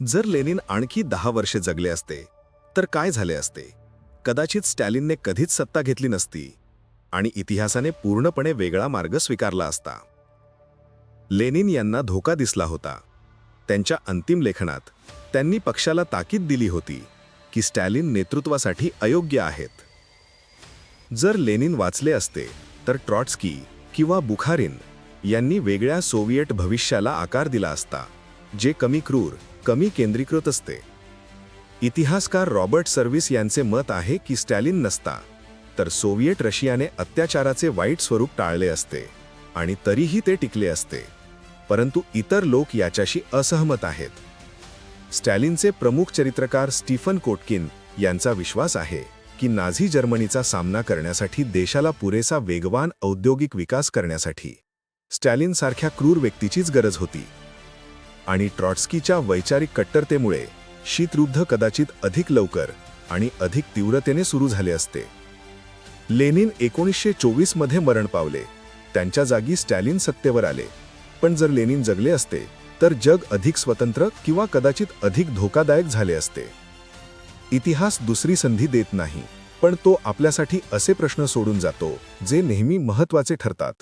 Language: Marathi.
जर लेनिन आणखी दहा वर्षे जगले असते तर काय झाले असते? कदाचित स्टॅलिनने कधीच सत्ता घेतली नसती आणि इतिहासाने पूर्णपणे वेगळा मार्ग स्वीकारला असता. लेनिन यांना धोका दिसला होता. त्यांच्या अंतिम लेखनात त्यांनी पक्षाला ताकीद दिली होती की स्टॅलिन नेतृत्वासाठी अयोग्य आहेत. जर लेनिन वाचले असते तर ट्रॉट्स्की किंवा बुखारिन यांनी वेगळ्या सोव्हिएट भविष्याला आकार दिला असता जे कमी क्रूर कमी केंद्रीकृत असते. इतिहासकार रॉबर्ट सर्व्हिस यांचे मत आहे की स्टॅलिन नसता तर सोव्हिएट रशियाने अत्याचाराचे वाईट स्वरूप टाळले असते आणि तरीही ते टिकले असते परंतु इतर लोक याच्याशी असहमत आहेत. स्टॅलिनचे प्रमुख चरित्रकार स्टीफन कोटकिन यांचा विश्वास आहे की नाझी जर्मनीचा सामना करण्यासाठी देशाला पुरेसा वेगवान औद्योगिक विकास करण्यासाठी स्टॅलिनसारख्या क्रूर व्यक्तीचीच गरज होती. आणि ट्रॉट्स्कीच्या वैचारिक कट्टरतेमुळे शीतरुद्ध कदाचित अधिक लवकर आणि अधिक तीव्रतेने सुरू झाले असते. लेनिन एकोणीसशे चोवीसमध्ये मरण पावले. त्यांच्या जागी स्टॅलिन सत्तेवर आले. पण जर लेनिन जगले असते तर जग अधिक स्वतंत्र किंवा कदाचित अधिक धोकादायक झाले असते. इतिहास दुसरी संधी देत नाही पण तो आपल्यासाठी असे प्रश्न सोडून जातो जे नेहमी महत्त्वाचे ठरतात.